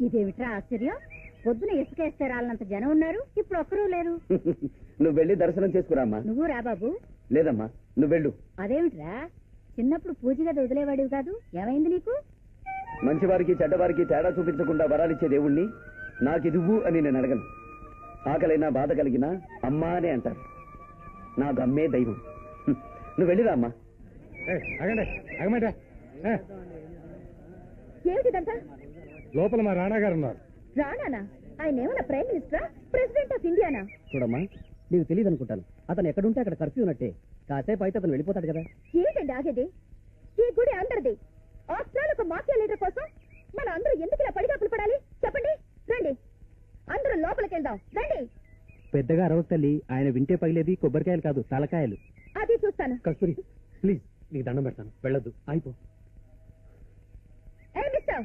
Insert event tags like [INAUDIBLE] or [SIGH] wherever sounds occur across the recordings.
ఇదేమిట్రా ఆశ్చర్యం? పొద్దున ఇసుకేస్తే రాళ్ళంత జనం ఉన్నారు. ఇప్పుడు ఒక్కరూ లేరు. [LAUGHS] నువ్వు వెళ్ళి దర్శనం చేసుకురామ్మా నువ్వు రా బాబు. లేదమ్మా నువ్వు వెళ్ళు. అదేమిట్రా? చిన్నప్పుడు పూజ గది వదిలేవాడివి కాదు. ఏమైంది నీకు? మంచివారికి చెడ్డవారికి తేడా చూపించకుండా వరాలిచ్చే దేవుణ్ణి నాకిదువు అని నేను అడగను. ఆకలైనా బాధ కలిగినా అమ్మా అనే అంటారు. నాకు అమ్మే దైవం. నువ్వు వెళ్ళిరా అమ్మా. ఏమిటిదంతా? లోపల మా రాణా గారు ఉన్నారు. రానానా ఆయన ఏమన్నా ప్రైమ్ మినిస్టరా? ప్రెసిడెంట్ ఆఫ్ ఇండియానా? చూడమ్మా నీకు తెలియదు అనుకుంటాను. అతను ఎక్కడుంటే అక్కడ కర్ఫ్యూ ఉన్నట్టే. కాసేపు అయితే అతను వెళ్ళిపోతాడు కదా. ఏంటండి ఆగేది? ఈ గుడి అందరిది. ఆస్ట్రాల్ ఒక మాఫియా లీడర్ కోసం మన అందరూ ఎందుకు ఇలా పడిగాపులు పడాలి? చెప్పండి రండి. అందరూ లోపలికి వెళ్దాం. రండి. పెద్దగా అరవకు తల్లి ఆయన వింటే పగిలేది కొబ్బరికాయలు కాదు తలకాయలు. అది చూస్తాను. కస్తూరి ప్లీజ్ నీకు దండం పెడతాను. వెళ్ళొద్దు. అయిపో. ఏ మిస్టర్.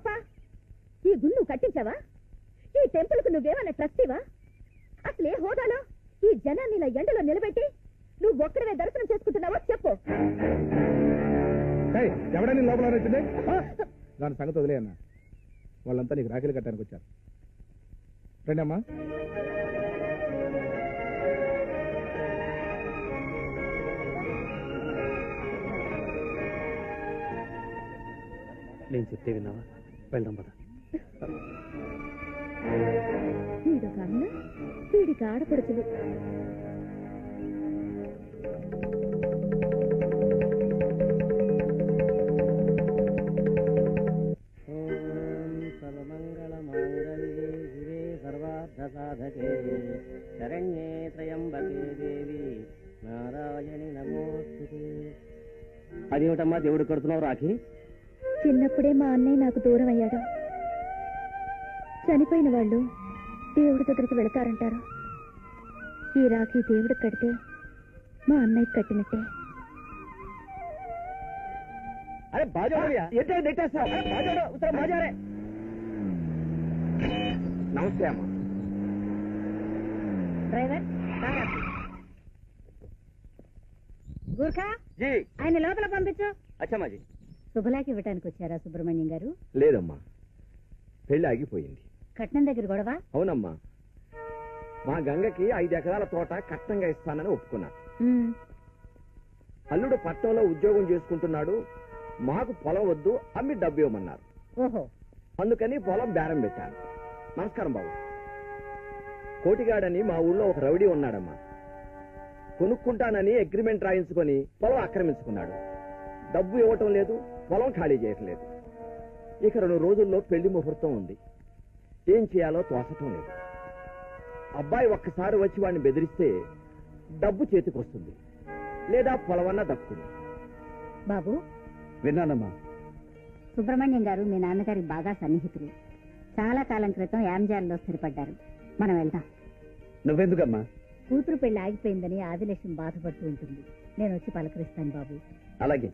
గొప్ప ఈ గుళ్ళు నువ్వు కట్టించావా? ఈ టెంపుల్కు నువ్వేమన్నా ట్రస్టీవా? అసలు ఏ హోదాలో? ఈ జనాన్ని ఇలా ఎండలో నిలబెట్టి నువ్వు ఒక్కడవే దర్శనం చేసుకుంటున్నావో చెప్పు. ఏయ్, ఎవడా నీ లోపల వచ్చింది దాని సంగతి వదిలే అన్న. వాళ్ళంతా నీకు రాఖీలు కట్టడానికి వచ్చారు. రండి అమ్మా నేను చెప్తే విన్నావా? వెళ్దాం పద. వీడొక అన్న వీడికి ఆడపడుచులు. సర్వార్థసాధకే. శరణ్యే త్రయంబకే దేవి. నారాయణి నమోస్తుతే. అదేమిటమ్మా దేవుడు కడుతున్నావు రాఖీ? చిన్నప్పుడే మా అన్నయ్య నాకు దూరం అయ్యాడు. చనిపోయిన వాళ్ళు దేవుడి దగ్గరికి వెళతారంటారు. ఈ రాఖీ దేవుడు కడితే మా అన్నయ్య కట్టినట్టే. అరే నమస్తే అమ్మా. డ్రైవర్ గూర్ఖా? జీ. ఆయన లోపల పంపించు. అచ్చమ్మాజీ శుభలాకి ఇవ్వటానికి వచ్చారా సుబ్రహ్మణ్యం గారు? లేదమ్మా. పెళ్ళి ఆగిపోయింది. కట్నం దగ్గర గొడవ? అవునమ్మా. మా గంగకి ఐదు ఎకరాల తోట కట్నంగా ఇస్తానని ఒప్పుకున్నా అల్లుడు పట్టణంలో ఉద్యోగం చేసుకుంటున్నాడు. మాకు పొలం వద్దు అమ్మి డబ్బు ఇవ్వమన్నారు. ఓహో. అందుకని పొలం బేరం పెట్టాను. నమస్కారం బాబు. కోటిగాడని మా ఊళ్ళో ఒక రౌడీ ఉన్నాడమ్మా. కొనుక్కుంటానని అగ్రిమెంట్ రాయించుకొని పొలం ఆక్రమించుకున్నాడు. డబ్బు ఇవ్వటం లేదు పొలం ఖాళీ చేయట్లేదు. ఇక రెండు రోజుల్లో పెళ్ళి ముహూర్తం ఉంది. ఏం చేయాలో తోచటం లేదు. అబ్బాయి ఒక్కసారి వచ్చి వాడిని బెదిరిస్తే డబ్బు చేతికొస్తుంది లేదా పొలమన్నా దక్కుతుంది. బాబు. విన్నానమ్మా. సుబ్రహ్మణ్యం గారు మీ నాన్నగారికి బాగా సన్నిహితులు. చాలా కాలం క్రితం యాంజాల్లో స్థిరపడ్డారు. మనం వెళ్దాం. నువ్వెందుకమ్మా? కూతురు పెళ్ళి ఆగిపోయిందని ఆదిలక్ష్మి బాధపడుతూ ఉంటుంది. నేను వచ్చి పలకరిస్తాను బాబు. అలాగే.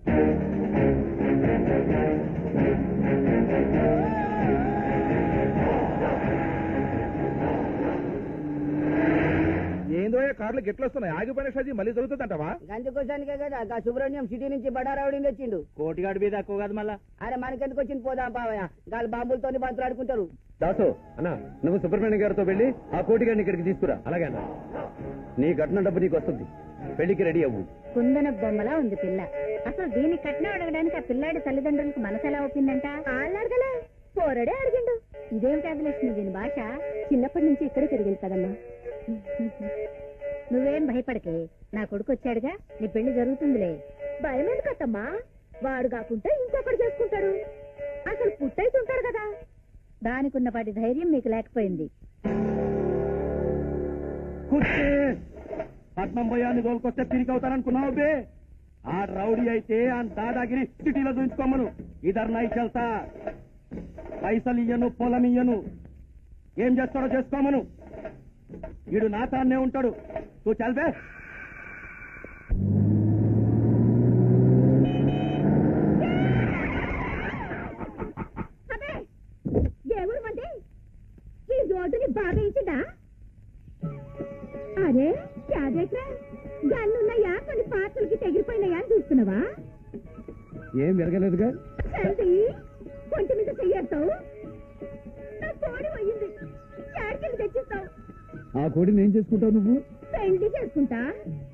ఏందో కార్లు గిట్లు వస్తున్నాయి? ఆగిపోయిన షాజీ మళ్ళీ జరుగుతుందంటవా గందుకోసానికే కదా గా సుబ్రహ్మణ్యం సిటీ నుంచి బడారావుడిని వచ్చిండు. కోటిగాడి మీద ఎక్కువ కాదు మళ్ళా. అరే మనకెందుకు వచ్చింది? పోదాం పావయ్య. గాలి బాంబులతోని బంతులు ఆడుకుంటారు దాసు అన్నా నువ్వు సుబ్రహ్మణ్యం గారితో వెళ్ళి ఆ కోటిగాడిని ఇక్కడికి తీసుకురా. అలాగే అన్న. నీ కట్నం డబ్బు నీకు వస్తుంది. పెళ్ళికి రెడీ అవ్వు. కుందన బొమ్మలా ఉంది పిల్ల. అసలు దీని కట్నం అడగడానికి ఆ పిల్లాడి తల్లిదండ్రులకు మనసు ఎలా ఒప్పిందంట? అడగలే. పోరడే అడిగిండు. ఇదేమిటి ఆదిలక్ష్మి దీని భాష? చిన్నప్పటి నుంచి ఇక్కడే పెరిగింది కదమ్మా. నువ్వేం భయపడకే. నా కొడుకు వచ్చాడుగా. నీ పెళ్ళి జరుగుతుందిలే. భయం ఎందుకత్తమ్మా వాడు కాకుంటే ఇంకొకటి చేసుకుంటాడు. అసలు పుట్టయితుంటాడు కదా. దానికున్నపాటి ధైర్యం మీకు లేకపోయింది. పట్నం పోయాన్ని తోలుకొస్తే తిరిగి అవుతాననుకున్నావు బే. ఆ రౌడీ అయితే ఆ దాదాగిరి సిటీలో చూపించుకోమను ఇద్దరు నైట్ వెళ్తా. పైసలు ఇయ్యను పొలం ఇయ్యను. ఏం చేస్తాడో చేసుకోమను. వీడు నాతాన్నే ఉంటాడు. నువ్వు చల్బే అబ్బే ఎవరు ఈ రోడ్డుని అరే యాదేట్రా గన్నున్నాయా? కొన్ని పాత్రలకి తెగిరిపోయినాయా అని చూస్తున్నావా? ఏం విరగలేదుగా? శాంతి ఒంటి మీద చెయ్యేస్తావు నా కోడి పోయింది. తెచ్చిస్తావు. ఆ కోడిని ఏం చేసుకుంటావు నువ్వు? పెళ్ళి చేసుకుంటా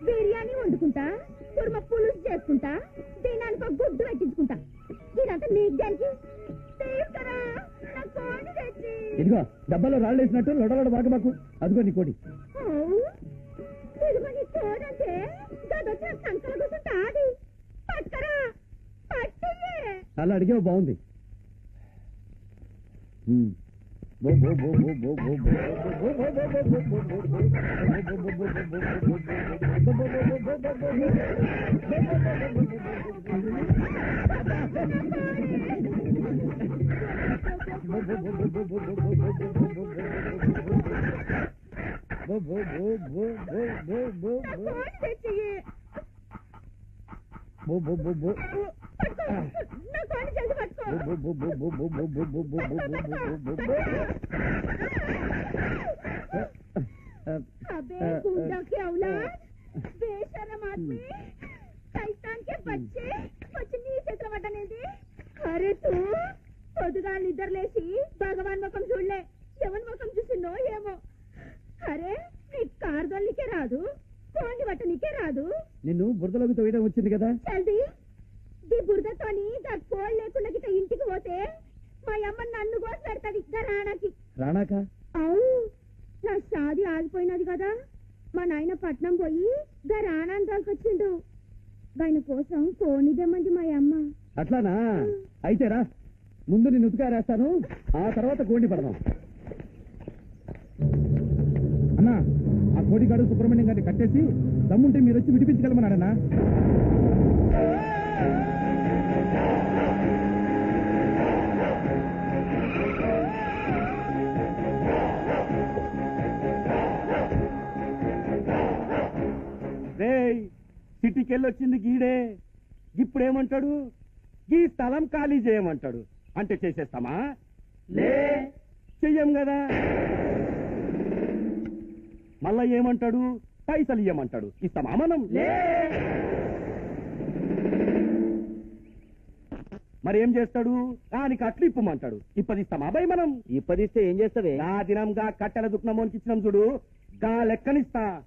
బిర్యానీ వండుకుంటా కుర్మ పులుసు చేసుకుంటా దీనానికి ఒక గుడ్డు పెట్టించుకుంటా. ఇదంతా నీకు దానికి తీసుకురా నా కోడి తెచ్చి. ఇదిగో డబ్బాలో రాళ్ళు వేసినట్టు లొడలొడ బాగబాకు అదిగో నీ కోడి. అవు, అలా అడిగే బాగుంది Thank you. బో బో బో బో బో బో బో బో బో బో బో బో బో బో బో బో బో బో బో బో బో బో నా బో కోడి తెచ్చి బో బో బో బో పట్టుకో నా కోడి జల్ది పట్టుకో బో బో బో బో బో బో బో బో బో బో బో బో బో अबे गुंडा के औलाद बेशरम आदमी शैतान के बच्चे వచ్చి నీ చేతిలో పడ్డనేది అరే తూ పొద్దుగా నిద్ర లేచి భగవాన్ ముఖం రానాక అవు నా షాది ఆగిపోయినది కదా. మా నాయన పట్నం పోయి గా తోలుకొచ్చిండు. ఆయన కోసం కోనిదెమ్మంది మా అమ్మ అట్లానా? అయితే రా. ముందు నేను ఉతికారేస్తాను ఆ తర్వాత కోడి పడదాం. అన్నా ఆ కోడిగాడు సుబ్రహ్మణ్యం గారిని కట్టేసి దమ్ముంటే మీరు వచ్చి విడిపించగలమన్నాడన్నా. సిటీకెళ్ళొచ్చింది గీడే. ఇప్పుడేమంటాడు? ఈ స్థలం ఖాళీ చేయమంటాడు. అంటే చేసేస్తామా? లే చెయ్యం కదా. మళ్ళా ఏమంటాడు? పైసలు ఇయ్యమంటాడు. ఇస్తామా మనం? లే. మరి ఏం చేస్తాడు? దానికి అట్లు ఇప్పమంటాడు. ఇప్పదిస్తామా అబ్బాయి మనం? ఇప్పదిస్తే ఏం చేస్తావే? నా దినంగా కట్టెల దుఃఖమోనికి ఇచ్చినాం చూడు. గా లెక్కనిస్తా.